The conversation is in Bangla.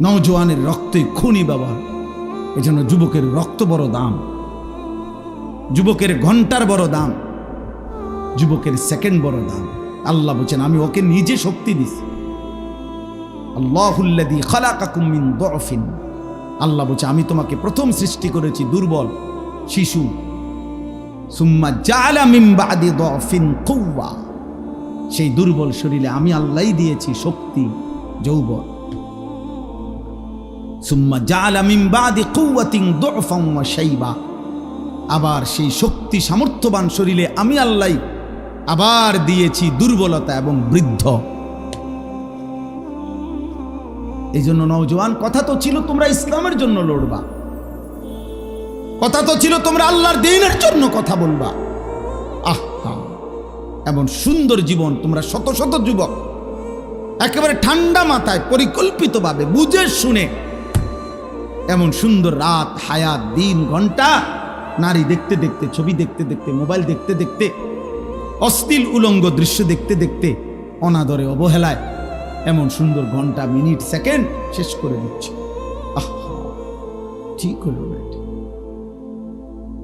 নওজোয়ানের রক্তই খুনি বাবা এজন্য যুবকের রক্ত বড় দাম। যুবকের ঘণ্টার বড় দাম। যুবকের সেকেন্ড বড় দাম। আল্লাহ বলছেন, আমি ওকে নিজে শক্তি দিছি। আল্লাহুল্লাদি আল্লাহ বলছে, আমি তোমাকে প্রথম সৃষ্টি করেছি দুর্বল, শিশু। সুম্মা জালা মিন বাদি দফিন কৌয়া সেই দুর্বল শরীরে আমি আল্লাহই দিয়েছি শক্তি, যৌবন। আবার সেই শক্তি সামর্থ্যবান শরীরে আমি আল্লাহ আবার দিয়েছি দুর্বলতা এবং বৃদ্ধ। এই জন্য নওজোয়ান, কথা তো ছিল তোমরা ইসলামের জন্য লড়বা। কথা তো ছিল তোমরা আল্লাহর দিনের জন্য কথা বলবা। আহা, এমন সুন্দর জীবন তোমরা শত শত যুবক, একেবারে ঠান্ডা মাথায় পরিকল্পিতভাবে বুঝে শুনে এমন সুন্দর রাত, হায়াত, দিন, ঘণ্টা, নারী দেখতে দেখতে, ছবি দেখতে দেখতে, মোবাইল দেখতে দেখতে অস্থিল উলঙ্গ দৃশ্য দেখতে দেখতে, অনাদরে অবহেলায়, এমন সুন্দর ঘণ্টা, মিনিট, সেকেন্ড শেষ করে দিচ্ছে আহ, ঠিক হলো না।